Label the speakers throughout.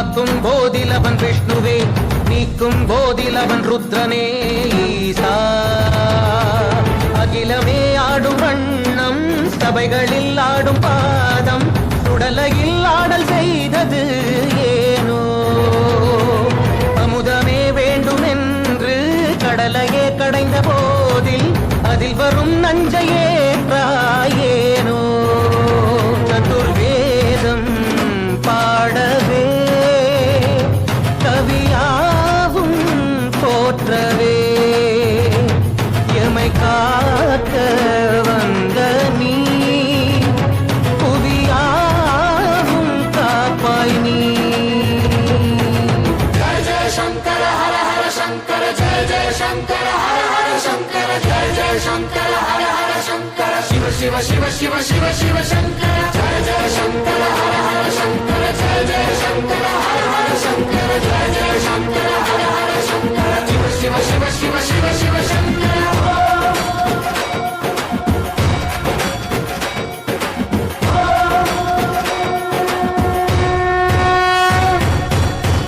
Speaker 1: காக்கும் அவன் விஷ்ணுவே நீக்கும் போதில் அவன் ருத்ரனே ஈசா. அகிலமே ஆடும் வண்ணம் சபைகளில் ஆடும் பாதம் சுடலையில் ஆடல் செய்தது ஏனோ. அமுதமே வேண்டுமென்று கடலையே கடைந்த போதில் அதில் வரும் நஞ்சையே ஏனோ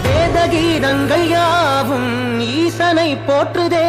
Speaker 1: வேதகீதங்கள் யாவும் ஈசனை போற்றுதே.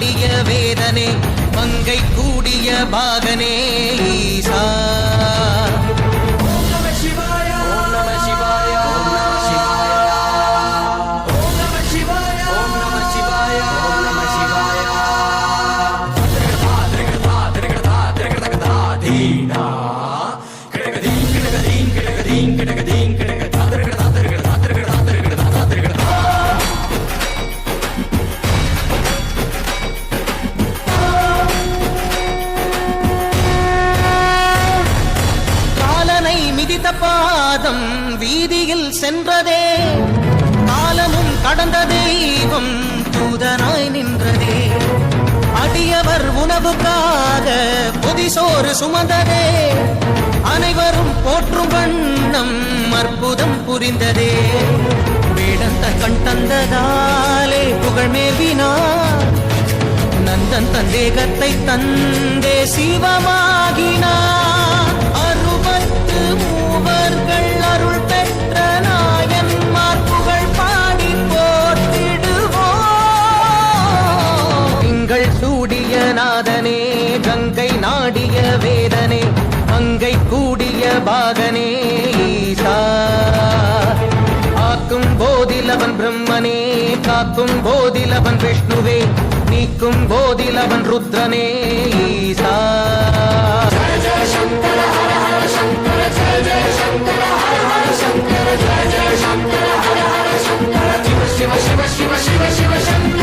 Speaker 1: கங்கை வேதனே மங்கை கூடிய பாகனே ஈசா. பாதம் வீதியில் சென்றதே. காலமும் கடந்த தெய்வம் தூதனாய் நின்றதே. அடியவர் உணவுக்காக பொதிசோறு சுமந்ததே. அனைவரும் போற்றும் வண்ணம் அற்புதம் புரிந்ததே. வேடந்த கண் தந்ததாலே புகழ் மேவினார் நந்தன் தந்தேகத்தை தந்தே சிவமாகினார். ஆடிய வேதனே அங்கை கூடிய பாகனே ஈசா. ஆக்கும் போதில் அவன் பிரம்மனே காக்கும் போதில் விஷ்ணுவே நீக்கும் போதில் ருத்ரனே ஈசா.
Speaker 2: சிவ சிவ சிவ சிவ சிவ சங்கர